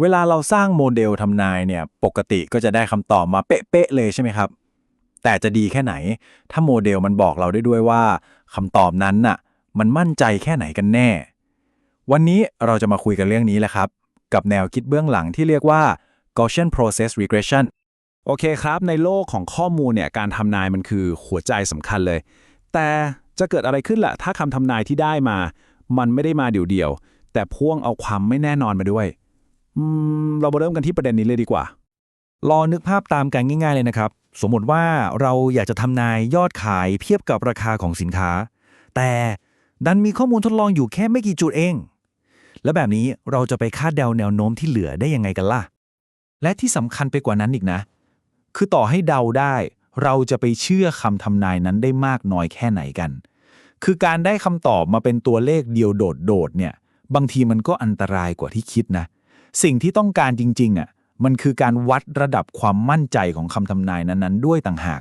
เวลาเราสร้างโมเดลทำนายเนี่ยปกติก็จะได้คำตอบมาเป๊ะๆเลยใช่ไหมครับ แต่จะดีแค่ไหน ถ้าโมเดลมันบอกเราได้ด้วยว่าคำตอบนั้นน่ะมันมั่นใจแค่ไหนกันแน่ วันนี้เราจะมาคุยกันเรื่องนี้แหละครับ กับแนวคิดเบื้องหลังที่เรียกว่า Gaussian Process Regression โอเคครับ ในโลกของข้อมูลเนี่ยการทำนายมันคือหัวใจสำคัญเลย แต่จะเกิดอะไรขึ้นล่ะ ถ้าคำทำนายที่ได้มา มันไม่ได้มาเดี่ยวๆแต่พ่วงเอาความไม่แน่นอนมาด้วย อืมเรามาเริ่มกันที่ประเด็นนี้เลยดีกว่า ลองนึกภาพตามกันง่ายๆเลยนะครับ สมมติว่าเราอยากจะทำนายยอดขายเทียบกับราคาของสินค้า แต่ดันมีข้อมูลทดลองอยู่แค่ไม่กี่จุดเอง แล้วแบบนี้เราจะไปคาดเดาแนวโน้มที่เหลือได้ยังไงกันล่ะ และที่สำคัญไปกว่านั้นอีกนะ คือต่อให้เดาได้ เราจะไปเชื่อคำทำนายนั้นได้มากน้อยแค่ไหนกัน คือการได้คำตอบมาเป็นตัวเลขเดียวโดดๆเนี่ย บางทีมันก็อันตรายกว่าที่คิดนะ สิ่งที่ต้องการจริงๆอะมันคือการวัดระดับความมั่นใจของคำทำนายนั้นๆ ด้วยต่างหาก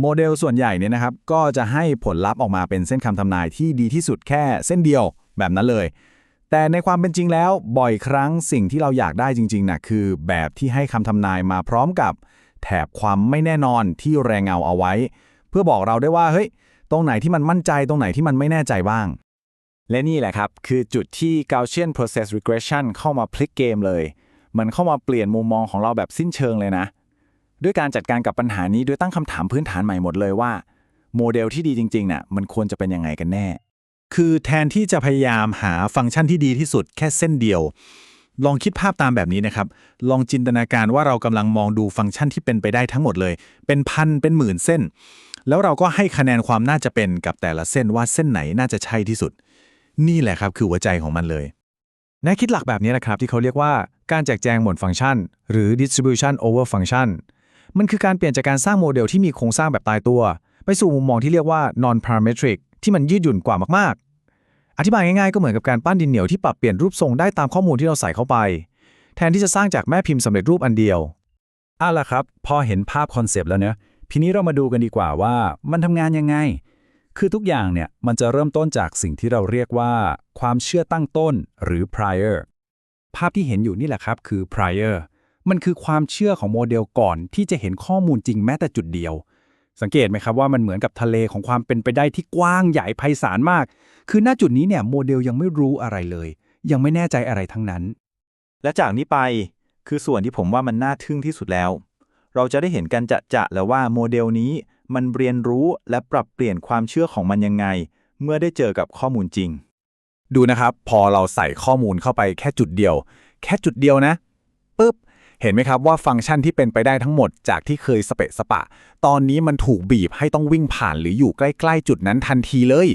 โมเดลส่วนใหญ่เนี่ยนะครับ ก็จะให้ผลลัพธ์ออกมาเป็นเส้นคำทำนายที่ดีที่สุดแค่เส้นเดียวแบบนั้นเลย แต่ในความเป็นจริงแล้วบ่อยครั้งสิ่งที่เราอยากได้จริงๆนะคือแบบที่ให้คำทำนายมาพร้อมกับแถบความไม่แน่นอนที่แรงเงาเอาไว้ เพื่อบอกเราได้ว่าเฮ้ยตรงไหนที่มันมั่นใจตรงไหนที่มันไม่แน่ใจบ้าง และนี่แหละครับ คือจุดที่ Gaussian Process Regression เข้ามาพลิกเกมเลย มันเข้ามาเปลี่ยนมุมมองของเราแบบสิ้นเชิงเลยนะ ด้วยการจัดการกับปัญหานี้โดยตั้งคำถามพื้นฐานใหม่หมดเลยว่า โมเดลที่ดีจริงๆน่ะมันควรจะเป็นยังไงกันแน่ คือแทนที่จะพยายามหาฟังก์ชันที่ดีที่สุดแค่เส้นเดียว ลองคิดภาพตามแบบนี้นะครับ ลองจินตนาการว่าเรากำลังมองดูฟังก์ชันที่เป็นไปได้ทั้งหมดเลย เป็นพันเป็นหมื่นเส้น แล้วเราก็ให้คะแนนความน่าจะเป็นกับแต่ละเส้นว่าเส้นไหนน่าจะใช่ที่สุด นี่แหละครับคือหัวใจของมันเลยแนวคิดหลักแบบนี้นะครับที่เขาเรียกว่าการแจกแจงหมวดฟังก์ชัน หรือ distribution over function มันคือการเปลี่ยนจากการสร้างโมเดลที่มีโครงสร้างแบบตายตัว ไปสู่มุมมองที่เรียกว่า non parametric ที่มันยืดหยุ่นกว่ามากๆ อธิบายง่ายๆ ก็เหมือนกับการปั้นดินเหนียวที่ปรับเปลี่ยนรูปทรงได้ตามข้อมูลที่เราใส่เข้าไป แทนที่จะสร้างจากแม่พิมพ์สำเร็จรูปอันเดียวอะล่ะครับ พอเห็นภาพคอนเซปต์แล้วเนะทีนี้เรามาดูกันดีกว่าว่ามันทำงานยังไง คือทุกอย่างเนี่ยมันจะเริ่มต้นจากสิ่งที่เราเรียกว่า ความเชื่อตั้งต้นหรือ prior ภาพที่เห็นอยู่นี่แหละครับคือ prior มันคือความเชื่อของโมเดลก่อนที่จะเห็นข้อมูลจริงแม้แต่จุดเดียว สังเกตไหมครับว่ามันเหมือนกับทะเลของความเป็นไปได้ที่กว้างใหญ่ไพศาลมาก คือณจุดนี้เนี่ยโมเดลยังไม่รู้อะไรเลย ยังไม่แน่ใจอะไรทั้งนั้น และจากนี้ไปคือส่วนที่ผมว่ามันน่าทึ่งที่สุดแล้ว เราจะได้เห็นกันจะจะๆแล้วว่าโมเดลนี้ มันเรียนรู้และปรับเปลี่ยนความเชื่อของมันยังไง เมื่อได้เจอกับข้อมูลจริง ดูนะครับ พอเราใส่ข้อมูลเข้าไปแค่จุดเดียว แค่จุดเดียวนะปุ๊บเห็นไหมครับว่าฟังก์ชันที่เป็นไปได้ทั้งหมดจากที่เคยสเปะสปะ ตอนนี้มันถูกบีบให้ต้องวิ่งผ่านหรืออยู่ใกล้ ๆ จุดนั้นทันทีเลย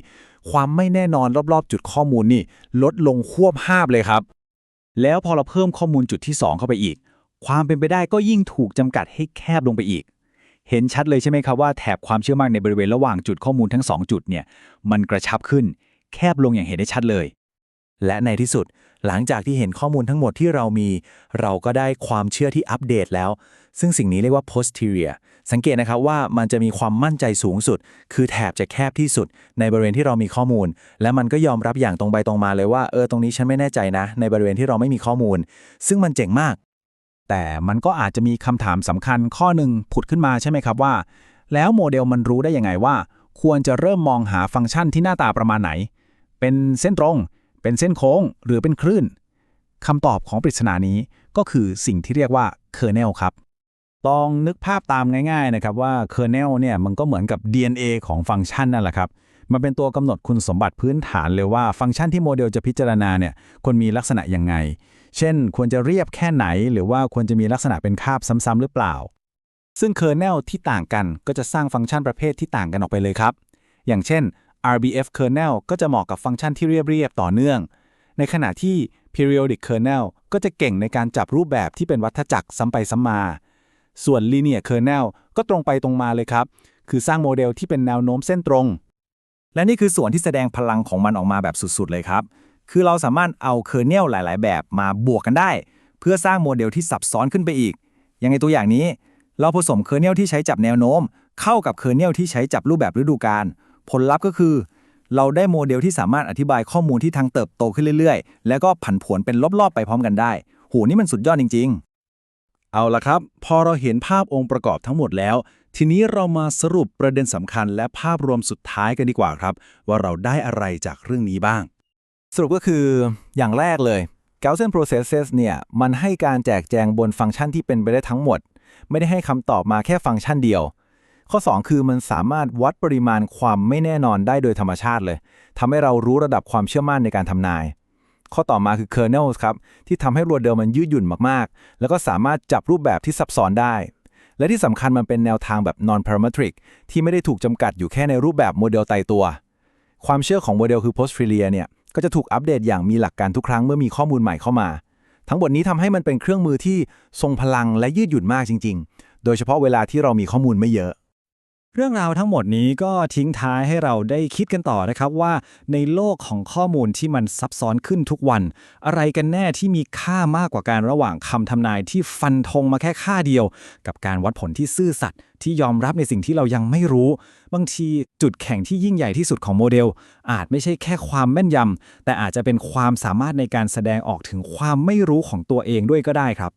ความไม่แน่นอนรอบๆ จุดข้อมูลนี่ ลดลงควบห้าบเลยครับ แล้วพอเราเพิ่มข้อมูลจุดที่ 2 เข้าไปอีก ความเป็นไปได้ก็ยิ่งถูกจำกัดให้แคบลงไปอีก เห็นชัดเลยใช่ไหมครับว่าแถบความเชื่อมั่นในบริเวณระหว่างจุดข้อมูลทั้ง 2 จุดเนี่ยมันกระชับขึ้น แคบลงอย่างเห็นได้ชัดเลย และในที่สุด หลังจากที่เห็นข้อมูลทั้งหมดที่เรามี เราก็ได้ความเชื่อที่อัปเดตแล้ว ซึ่งสิ่งนี้เรียกว่า posterior สังเกตนะครับว่ามันจะมีความมั่นใจสูงสุด คือแถบจะแคบที่สุด ในบริเวณที่เรามีข้อมูล และมันก็ยอมรับอย่างตรงไปตรงมาเลยว่าเออตรงนี้ฉันไม่แน่ใจนะ ในบริเวณที่เราไม่มีข้อมูล ซึ่งมันเจ๋งมาก แต่มันก็อาจจะมีคำถามสำคัญข้อหนึ่งผุดขึ้นมาใช่ไหมครับว่า แล้วโมเดลมันรู้ได้ยังไงว่า ควรจะเริ่มมองหาฟังก์ชันที่หน้าตาประมาณไหน เป็นเส้นตรง เป็นเส้นโค้ง หรือเป็นคลื่นคำตอบของปริศนานี้ก็คือสิ่งที่เรียกว่า kernel ครับลองนึกภาพตามง่าย ๆนะครับว่า kernel เนี่ยมันก็เหมือนกับ DNA ของฟังก์ชันนั่นแหละครับ มันเป็นตัวกำหนดคุณสมบัติพื้นฐานเลยว่าฟังก์ชันที่โมเดลจะพิจารณาเนี่ยควรมีลักษณะยังไง เช่น ควรจะเรียบแค่ไหน หรือว่าควรจะมีลักษณะเป็นคาบซ้ำๆหรือเปล่า ซึ่ง kernel ที่ต่างกันก็จะสร้างฟังก์ชันประเภทที่ต่างกันออกไปเลยครับ อย่างเช่น RBF kernel ก็จะเหมาะกับฟังก์ชันที่เรียบๆต่อเนื่อง ในขณะที่ periodic kernel ก็จะเก่งในการจับรูปแบบที่เป็นวัฏจักรซ้ำไปซ้ำมา ส่วน linear kernel ก็ตรงไปตรงมาเลยครับ คือสร้างโมเดลที่เป็นแนวโน้มเส้นตรง และนี่คือส่วนที่แสดงพลังของมันออกมาแบบสุดๆ เลยครับ คือเราสามารถเอาเคอร์เนลหลาย ๆ แบบมาบวกกันได้ เพื่อสร้างโมเดลที่ซับซ้อนขึ้นไปอีก อย่างในตัวอย่างนี้ เราผสมเคอร์เนลที่ใช้จับแนวโน้ม เข้ากับเคอร์เนลที่ใช้จับรูปแบบฤดูกาล ผลลัพธ์ก็คือ เราได้โมเดลที่สามารถอธิบายข้อมูลที่ทางเติบโตขึ้นเรื่อย ๆ แล้วก็ผันผวนเป็นรอบ ๆ ไปพร้อมกันได้ โห นี่มันสุดยอดจริง ๆ เอาละครับ พอเราเห็นภาพองค์ประกอบทั้งหมดแล้ว ทีนี้เรามาสรุปประเด็นสำคัญและภาพรวมสุดท้ายกันดีกว่าครับ ว่าเราได้อะไรจากเรื่องนี้บ้าง สรุปก็คืออย่างแรกเลย Gaussian processes เนี่ยมันให้การแจกแจงบนฟังก์ชันที่เป็นไปได้ทั้งหมด ไม่ได้ให้คำตอบมาแค่ฟังก์ชันเดียว ข้อ 2 คือมันสามารถวัดปริมาณความไม่แน่นอนได้โดยธรรมชาติเลยทำให้เรารู้ระดับความเชื่อมั่นในการทำนายข้อต่อมาคือ kernels ครับ ที่ทำให้โมเดิลมันยืดหยุ่นมาก ๆ แล้วก็สามารถจับรูปแบบที่ซับซ้อนได้ และที่สำคัญมันเป็นแนวทางแบบ non parametric ที่ไม่ได้ถูกจำกัดอยู่แค่ในรูปแบบโมเดลตายตัว ความเชื่อของโมเดลคือ post f i l i a เนี่ยก็จะถูกอัปเดตอย่างมีหลักการทุกครั้งเมื่อมีข้อมูลใหม่เข้ามา ทั้งหมดนี้ทำให้มันเป็นเครื่องมือที่ทรงพลังและยืดหยุ่นมากจริง ๆ โดยเฉพาะเวลาที่เรามีข้อมูลไม่เยอะ เรื่องราวทั้งหมดนี้ก็ทิ้งท้ายให้เราได้คิดกันต่อนะครับว่า ในโลกของข้อมูลที่มันซับซ้อนขึ้นทุกวัน อะไรกันแน่ที่มีค่ามากกว่าการระหว่างคำทำนายที่ฟันธงมาแค่ค่าเดียว กับการวัดผลที่ซื่อสัตย์ที่ยอมรับในสิ่งที่เรายังไม่รู้ บางทีจุดแข็งที่ยิ่งใหญ่ที่สุดของโมเดล อาจไม่ใช่แค่ความแม่นยำแต่อาจจะเป็นความสามารถในการแสดงออกถึงความไม่รู้ของตัวเองด้วยก็ได้ครับ